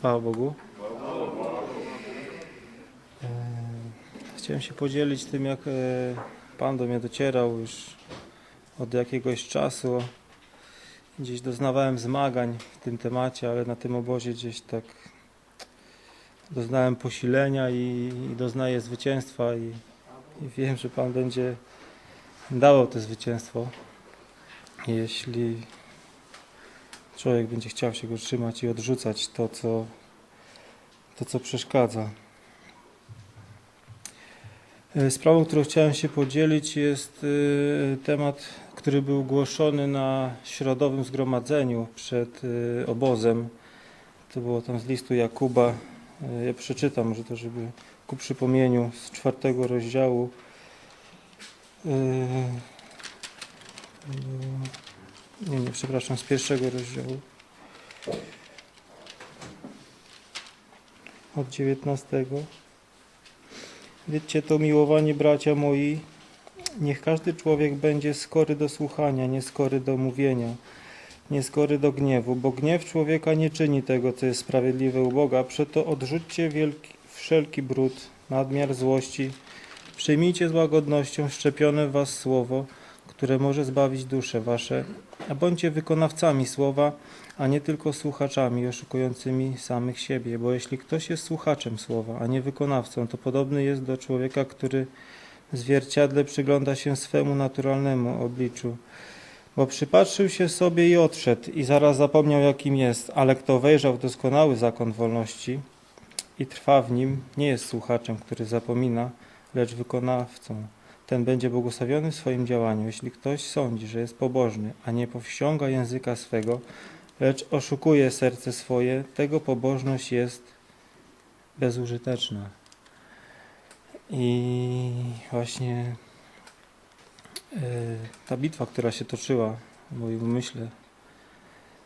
Chwała Bogu. E, Chciałem się podzielić tym, jak e, Pan do mnie docierał już od jakiegoś czasu. Gdzieś doznawałem zmagań w tym temacie, ale na tym obozie gdzieś tak doznałem posilenia i, doznaję zwycięstwa i, i wiem, że Pan będzie dawał to zwycięstwo, jeśli człowiek będzie chciał się go trzymać i odrzucać to, co, to, co przeszkadza. E, Sprawą, którą chciałem się podzielić, jest e, temat, który był głoszony na środowym zgromadzeniu przed e, obozem. To było tam z listu Jakuba. Ja przeczytam, może to, żeby ku przypomnieniu z czwartego rozdziału. Nie, nie, przepraszam, z pierwszego rozdziału. Od dziewiętnastego. Wiecie to, miłowani bracia moi, niech każdy człowiek będzie skory do słuchania, nie skory do mówienia, nie skory do gniewu, bo gniew człowieka nie czyni tego, co jest sprawiedliwe u Boga. Przeto odrzućcie wielki, wszelki brud, nadmiar złości, przyjmijcie z łagodnością szczepione w was słowo, które może zbawić dusze wasze, a bądźcie wykonawcami słowa, a nie tylko słuchaczami oszukującymi samych siebie, bo jeśli ktoś jest słuchaczem słowa, a nie wykonawcą, to podobny jest do człowieka, który w zwierciadle przygląda się swemu naturalnemu obliczu. Bo przypatrzył się sobie i odszedł, i zaraz zapomniał, jakim jest, ale kto wejrzał w doskonały zakon wolności i trwa w nim, nie jest słuchaczem, który zapomina, lecz wykonawcą. Ten będzie błogosławiony w swoim działaniu. Jeśli ktoś sądzi, że jest pobożny, a nie powściąga języka swego, lecz oszukuje serce swoje, tego pobożność jest bezużyteczna. I właśnie e, ta bitwa, która się toczyła w moim umyśle,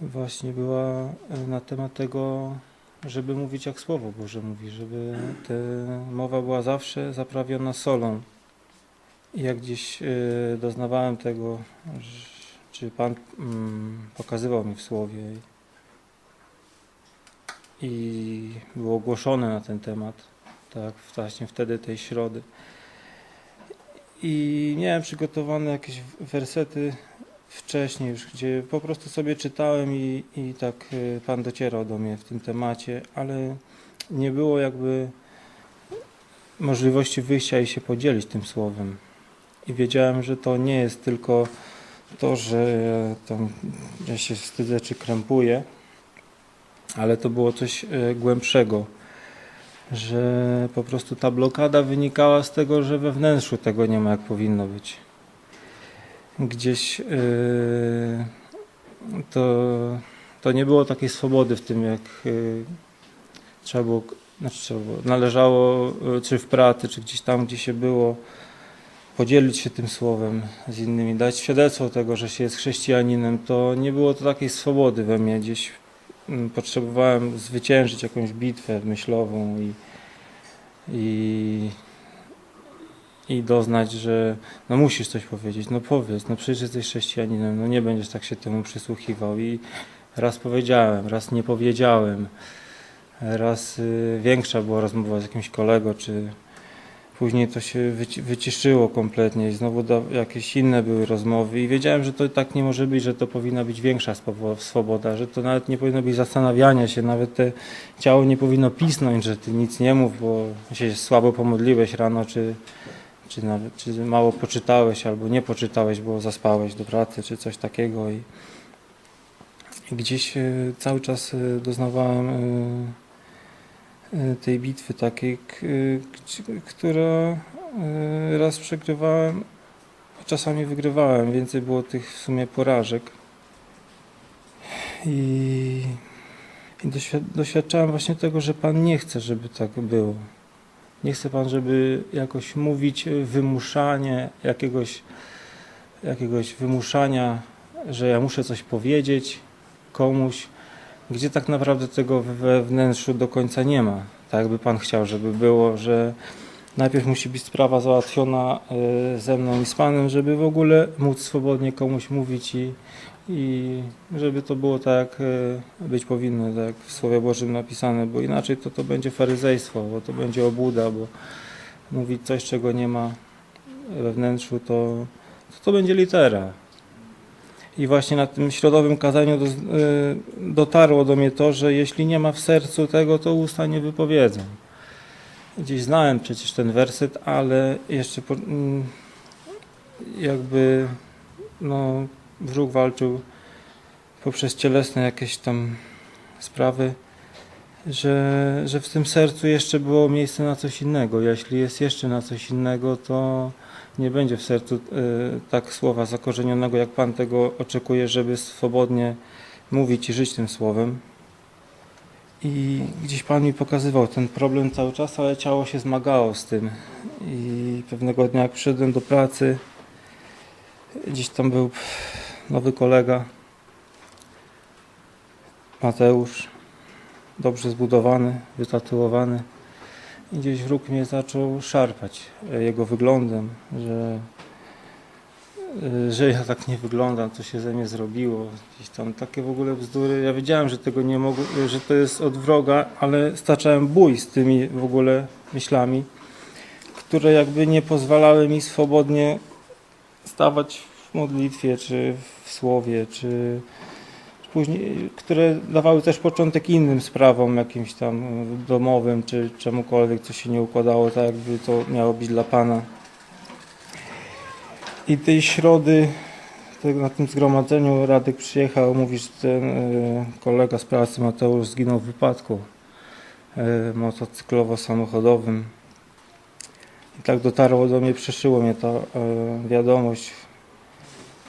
właśnie była e, na temat tego, żeby mówić jak Słowo Boże mówi, żeby ta mowa była zawsze zaprawiona solą. Jak gdzieś e, doznawałem tego, czy Pan mm, pokazywał mi w Słowie i, było ogłoszone na ten temat, tak, właśnie wtedy tej środy. I miałem przygotowane jakieś wersety wcześniej już, gdzie po prostu sobie czytałem i, i tak e, Pan docierał do mnie w tym temacie, ale nie było jakby możliwości wyjścia i się podzielić tym słowem. I wiedziałem, że to nie jest tylko to, że tam ja się wstydzę czy krępuję, ale to było coś e, głębszego, że po prostu ta blokada wynikała z tego, że we wnętrzu tego nie ma jak powinno być. Gdzieś e, to, to nie było takiej swobody w tym, jak e, trzeba było, znaczy trzeba było, należało, czy w pracy, czy gdzieś tam, gdzie się było, podzielić się tym słowem z innymi, dać świadectwo tego, że się jest chrześcijaninem, to nie było to takiej swobody we mnie. Gdzieś mm, potrzebowałem zwyciężyć jakąś bitwę myślową i, i, i doznać, że no musisz coś powiedzieć, no powiedz, no przecież jesteś chrześcijaninem, no nie będziesz tak się temu przysłuchiwał. I raz powiedziałem, raz nie powiedziałem, raz y, większa była rozmowa z jakimś kolego, czy Później to się wyci- wyciszyło kompletnie i znowu jakieś inne były rozmowy i wiedziałem, że to tak nie może być, że to powinna być większa swobo- swoboda, że to nawet nie powinno być zastanawiania się, nawet te ciało nie powinno pisnąć, że ty nic nie mów, bo się słabo pomodliłeś rano, czy, czy, nawet, czy mało poczytałeś, albo nie poczytałeś, bo zaspałeś do pracy, czy coś takiego i, i gdzieś e, cały czas e, doznawałem e, tej bitwy takiej, gdzie- która e, raz przegrywałem, a czasami wygrywałem. Więcej było tych w sumie porażek. I, i doświad, doświadczałem właśnie tego, że Pan nie chce, żeby tak było. Nie chce Pan, żeby jakoś mówić e, wymuszanie, jakiegoś, jakiegoś wymuszania, że ja muszę coś powiedzieć komuś, gdzie tak naprawdę tego we wnętrzu do końca nie ma. Tak jakby Pan chciał, żeby było, że najpierw musi być sprawa załatwiona e, ze mną i z Panem, żeby w ogóle móc swobodnie komuś mówić i, i żeby to było tak, e, być powinno, tak w Słowie Bożym napisane, bo inaczej to to będzie faryzejstwo, bo to będzie obłuda, bo mówić coś, czego nie ma we wnętrzu, to to, to będzie litera. I właśnie na tym środowym kazaniu do, y, dotarło do mnie to, że jeśli nie ma w sercu tego, to usta nie wypowiedzą. Gdzieś znałem przecież ten werset, ale jeszcze po, mm, jakby no, wróg walczył poprzez cielesne jakieś tam sprawy, że, że w tym sercu jeszcze było miejsce na coś innego. Jeśli jest jeszcze na coś innego, to nie będzie w sercu y, tak słowa zakorzenionego, jak Pan tego oczekuje, żeby swobodnie mówić i żyć tym słowem. I gdzieś Pan mi pokazywał ten problem cały czas, ale ciało się zmagało z tym. I pewnego dnia, jak przyszedłem do pracy, gdzieś tam był nowy kolega, Mateusz, dobrze zbudowany, wytatuowany. I gdzieś wróg mnie zaczął szarpać e, jego wyglądem, że, e, że ja tak nie wyglądam, co się ze mnie zrobiło. Gdzieś tam takie w ogóle bzdury. Ja wiedziałem, że tego nie mogę, że to jest od wroga, ale staczałem bój z tymi w ogóle myślami, które jakby nie pozwalały mi swobodnie stawać w modlitwie, czy w słowie, czy później, które dawały też początek innym sprawom, jakimś tam domowym, czy czemukolwiek, co się nie układało tak, jakby to miało być dla Pana. I tej środy na tym zgromadzeniu Radek przyjechał, mówi, że ten e, kolega z pracy Mateusz zginął w wypadku e, motocyklowo-samochodowym. I tak dotarło do mnie, przeszyło mnie ta e, wiadomość.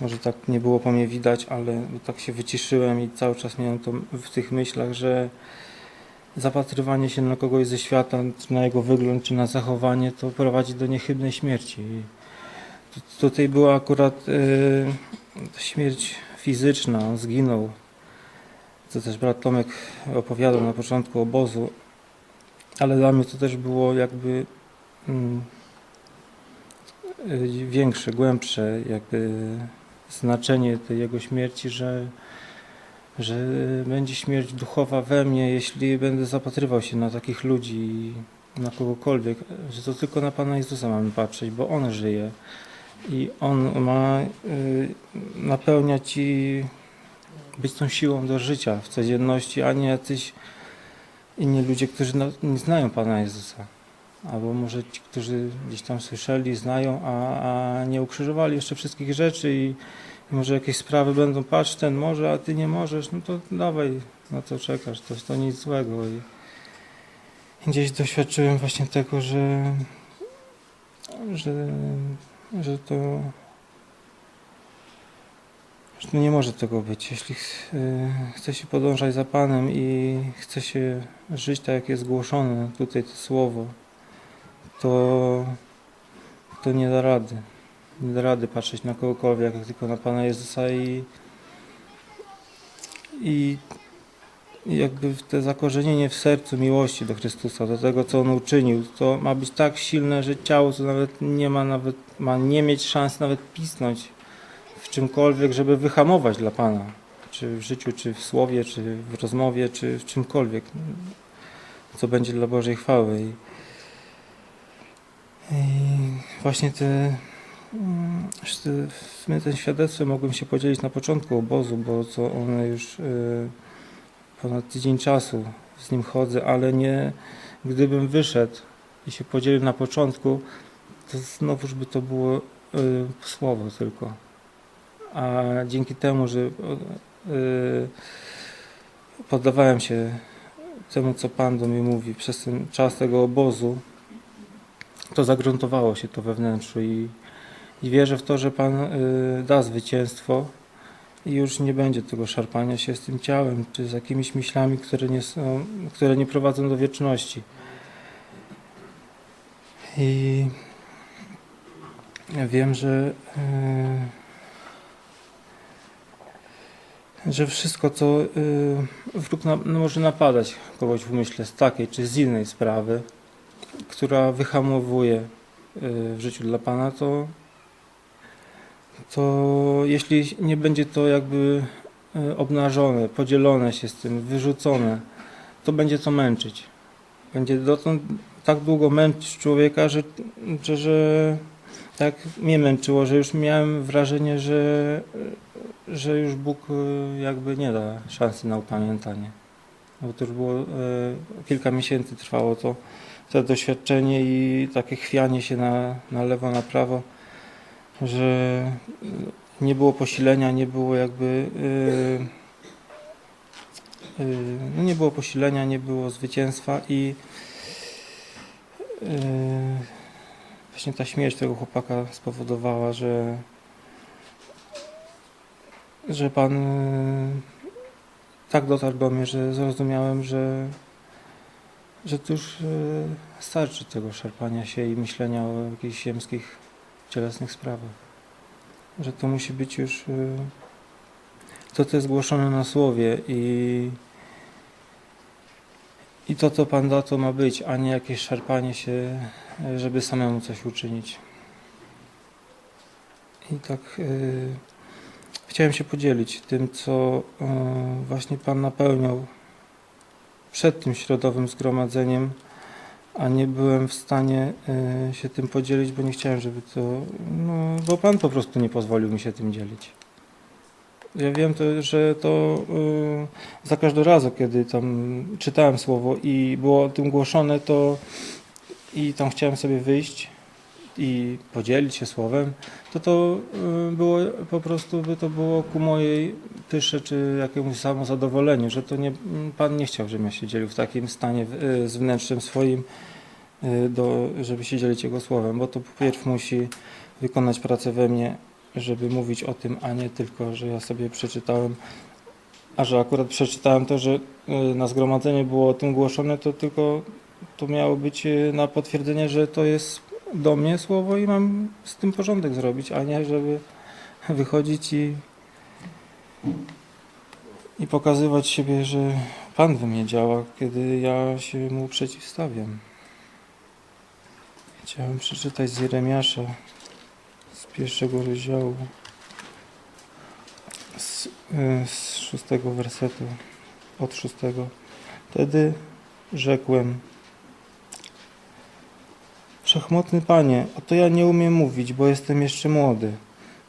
Może tak nie było po mnie widać, ale tak się wyciszyłem i cały czas miałem to w tych myślach, że zapatrywanie się na kogoś ze świata, czy na jego wygląd, czy na zachowanie, to prowadzi do niechybnej śmierci. I tu- tutaj była akurat y, śmierć fizyczna, zginął. Co też brat Tomek opowiadał na początku obozu, ale dla mnie to też było jakby mm, y, większe, głębsze jakby znaczenie tej jego śmierci, że, że będzie śmierć duchowa we mnie, jeśli będę zapatrywał się na takich ludzi i na kogokolwiek, że to tylko na Pana Jezusa mamy patrzeć, bo On żyje i On ma y, napełniać i być tą siłą do życia w codzienności, a nie jacyś inni ludzie, którzy nie znają Pana Jezusa. Albo może ci, którzy gdzieś tam słyszeli, znają, a, a nie ukrzyżowali jeszcze wszystkich rzeczy i, może jakieś sprawy będą, patrz ten może, a ty nie możesz, no to dawaj, na co czekasz, to, to nic złego. I, gdzieś doświadczyłem właśnie tego, że, że, że to że to nie może tego być. Jeśli y, chce się podążać za Panem i chce się żyć tak, jak jest głoszone tutaj to słowo, to, to nie da rady. Nie da rady patrzeć na kogokolwiek, jak tylko na Pana Jezusa i, i jakby te zakorzenienie w sercu miłości do Chrystusa, do tego, co On uczynił, to ma być tak silne, że ciało to nawet nie ma nawet, ma nie mieć szans nawet pisnąć w czymkolwiek, żeby wyhamować dla Pana. Czy w życiu, czy w słowie, czy w rozmowie, czy w czymkolwiek, co będzie dla Bożej chwały. I, właśnie te, mm, w sumie tym świadectwem mogłem się podzielić na początku obozu, bo co one już y, ponad tydzień czasu z nim chodzę, ale nie, gdybym wyszedł i się podzielił na początku, to znowuż by to było y, słowo tylko. A dzięki temu, że y, poddawałem się temu, co Pan do mnie mówi przez ten czas tego obozu, to zagruntowało się to we wnętrzu i, i wierzę w to, że Pan y, da zwycięstwo i już nie będzie tego szarpania się z tym ciałem, czy z jakimiś myślami, które nie, są, które nie prowadzą do wieczności. I wiem, że, yy, że wszystko, co yy, wróg na, no może napadać kogoś w umyśle z takiej czy z innej sprawy, która wyhamowuje yy, w życiu dla Pana, to to jeśli nie będzie to jakby e, obnażone, podzielone się z tym, wyrzucone, to będzie to męczyć. Będzie dotąd tak długo męczyć człowieka, że, że, że tak mnie męczyło, że już miałem wrażenie, że, że już Bóg e, jakby nie da szansy na upamiętanie. Bo to już było kilka miesięcy trwało to, to doświadczenie i takie chwianie się na, na lewo, na prawo, że nie było posilenia, nie było jakby e, e, no nie było posilenia, nie było zwycięstwa i e, właśnie ta śmierć tego chłopaka spowodowała, że że Pan e, tak dotarł do mnie, że zrozumiałem, że, że to już e, starczy tego szarpania się i myślenia o jakichś ziemskich, cielesnych sprawach. Że to musi być już e, to, co jest głoszone na słowie i, i to, co Pan da, to ma być, a nie jakieś szarpanie się, e, żeby samemu coś uczynić. I tak chciałem się podzielić tym, co właśnie Pan napełniał przed tym środowym zgromadzeniem, a nie byłem w stanie yy, się tym podzielić, bo nie chciałem, żeby to. No, bo Pan po prostu nie pozwolił mi się tym dzielić. Ja wiem, to, że to yy, za każdym razem, kiedy tam czytałem słowo i było tym głoszone, to i tam chciałem sobie wyjść i podzielić się słowem, to to y, było po prostu by to było ku mojej pysze czy jakiemuś samozadowoleniu, że to nie, Pan nie chciał, żebym ja się dzielił w takim stanie y, z wnętrzem swoim, y, do, żeby się dzielić Jego słowem, bo to pierw musi wykonać pracę we mnie, żeby mówić o tym, a nie tylko, że ja sobie przeczytałem, a że akurat przeczytałem to, że na zgromadzenie było o tym głoszone, to tylko to miało być na potwierdzenie, że to jest do mnie słowo i mam z tym porządek zrobić, a nie żeby wychodzić i, i pokazywać siebie, że Pan we mnie działa, kiedy ja się Mu przeciwstawiam. Chciałem przeczytać z Jeremiasza z pierwszego rozdziału z, y, z szóstego wersetu od szóstego. Wtedy rzekłem Wszechmocny Panie, oto ja nie umiem mówić, bo jestem jeszcze młody.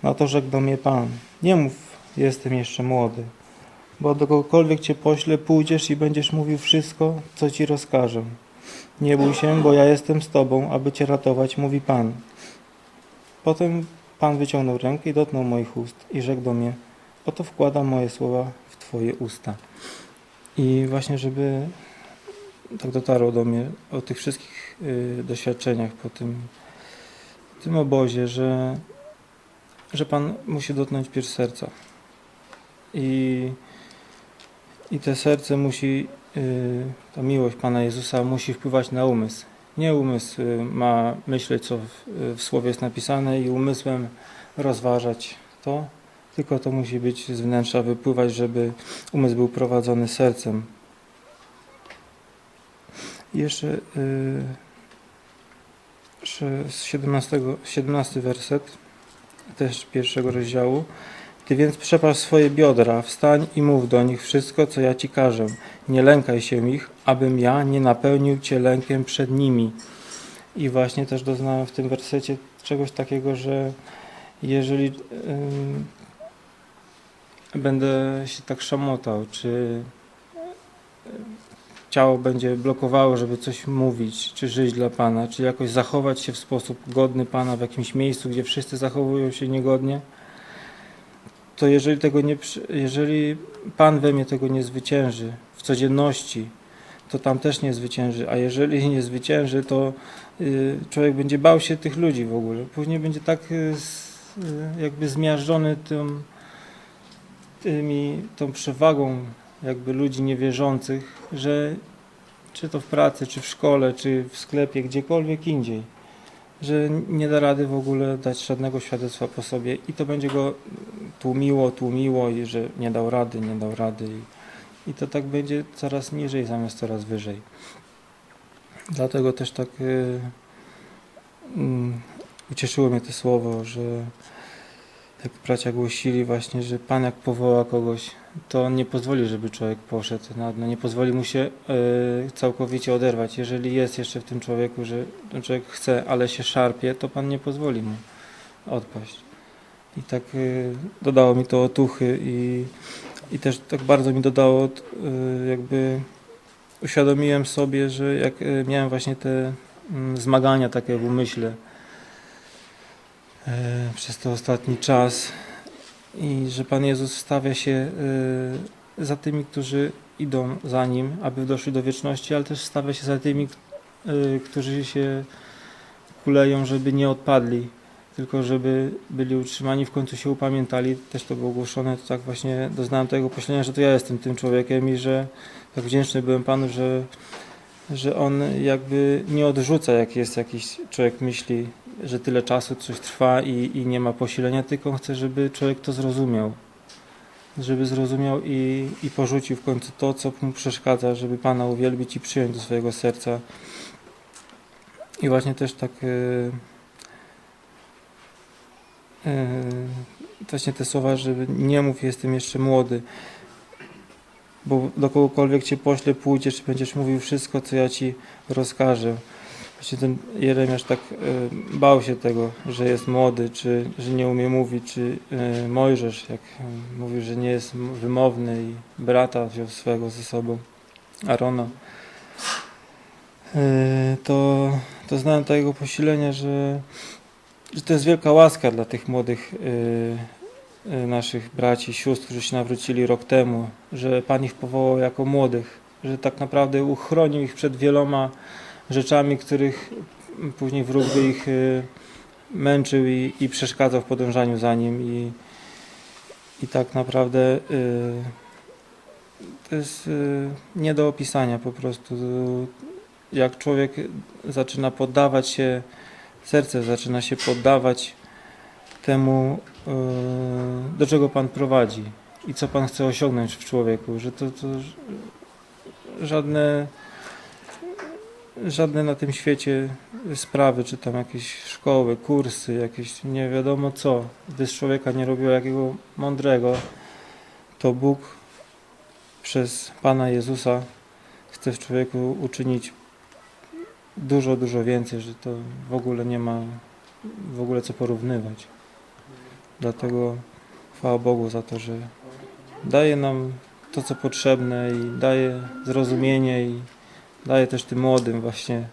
Na to rzekł do mnie Pan, nie mów, jestem jeszcze młody, bo do kogokolwiek Cię poślę, pójdziesz i będziesz mówił wszystko, co Ci rozkażę. Nie bój się, bo ja jestem z Tobą, aby Cię ratować, mówi Pan. Potem Pan wyciągnął rękę i dotknął moich ust i rzekł do mnie, oto wkładam moje słowa w Twoje usta. I właśnie, żeby tak dotarło do mnie o tych wszystkich y, doświadczeniach po tym, tym obozie, że, że Pan musi dotknąć pierś serca. I, i te serce musi, y, ta miłość Pana Jezusa musi wpływać na umysł. Nie umysł y, ma myśleć, co w, w słowie jest napisane i umysłem rozważać to, tylko to musi być z wnętrza wypływać, żeby umysł był prowadzony sercem. Y, jeszcze z 17, 17 werset, też pierwszego rozdziału. Ty więc przepasz swoje biodra, wstań i mów do nich wszystko, co ja ci każę. Nie lękaj się ich, abym ja nie napełnił cię lękiem przed nimi. I właśnie też doznałem w tym wersecie czegoś takiego, że jeżeli yy, będę się tak szamotał, czy ciało będzie blokowało, żeby coś mówić, czy żyć dla Pana, czy jakoś zachować się w sposób godny Pana w jakimś miejscu, gdzie wszyscy zachowują się niegodnie, to jeżeli tego nie, jeżeli Pan we mnie tego nie zwycięży w codzienności, to tam też nie zwycięży, a jeżeli nie zwycięży, to y, człowiek będzie bał się tych ludzi w ogóle. Później będzie tak y, y, jakby zmiażdżony tym, tymi, tą przewagą jakby ludzi niewierzących, że czy to w pracy, czy w szkole, czy w sklepie, gdziekolwiek indziej, że nie da rady w ogóle dać żadnego świadectwa po sobie i to będzie go tłumiło, tłumiło i że nie dał rady, nie dał rady i, i to tak będzie coraz niżej zamiast coraz wyżej. Dlatego też tak yy, yy, ucieszyło mnie to słowo, że tak bracia głosili właśnie, że Pan jak powoła kogoś, to nie pozwoli, żeby człowiek poszedł na dno, nie pozwoli mu się e, całkowicie oderwać. Jeżeli jest jeszcze w tym człowieku, że ten człowiek chce, ale się szarpie, to Pan nie pozwoli mu odpaść. I tak e, dodało mi to otuchy i, i też tak bardzo mi dodało e, jakby uświadomiłem sobie, że jak miałem właśnie te mm, zmagania takie w umyśle przez ten ostatni czas i że Pan Jezus stawia się e, za tymi, którzy idą za Nim, aby doszli do wieczności, ale też stawia się za tymi, e, którzy się kuleją, żeby nie odpadli, tylko żeby byli utrzymani, w końcu się upamiętali. Też to było głoszone, to tak właśnie doznałem tego poślenia, że to ja jestem tym człowiekiem i że tak wdzięczny byłem Panu, że, że On jakby nie odrzuca, jak jest jakiś człowiek myśli, że tyle czasu coś trwa i, i nie ma posilenia, tylko chce, żeby człowiek to zrozumiał. Żeby zrozumiał i, i porzucił w końcu to, co mu przeszkadza, żeby Pana uwielbić i przyjąć do swojego serca. I właśnie też tak yy, yy, właśnie te słowa, żeby nie mów, jestem jeszcze młody bo do kogokolwiek cię pośle, pójdziesz, będziesz mówił wszystko, co ja ci rozkażę. Właśnie ten Jeremiasz tak e, bał się tego, że jest młody, czy że nie umie mówić, czy e, Mojżesz, jak e, mówił, że nie jest wymowny i brata wziął swego ze sobą, Arona. E, to, to znałem tego posilenia, że, że to jest wielka łaska dla tych młodych naszych braci, sióstr, którzy się nawrócili rok temu, że Pan ich powołał jako młodych, że tak naprawdę uchronił ich przed wieloma rzeczami, których później wróg by ich y, męczył i, i przeszkadzał w podążaniu za nim i, i tak naprawdę y, to jest y, nie do opisania po prostu. Jak człowiek zaczyna poddawać się, serce zaczyna się poddawać temu, do czego Pan prowadzi i co Pan chce osiągnąć w człowieku, że to, to żadne żadne na tym świecie sprawy, czy tam jakieś szkoły, kursy, jakieś nie wiadomo co, gdy z człowieka nie robiło jakiego mądrego, to Bóg przez Pana Jezusa chce w człowieku uczynić dużo, dużo więcej, że to w ogóle nie ma w ogóle co porównywać. Dlatego chwała Bogu za to, że daje nam to, co potrzebne i daje zrozumienie i daje też tym młodym właśnie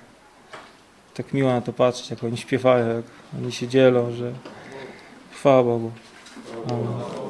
tak miło na to patrzeć, jak oni śpiewają, jak oni się dzielą, że chwała Bogu. Amen.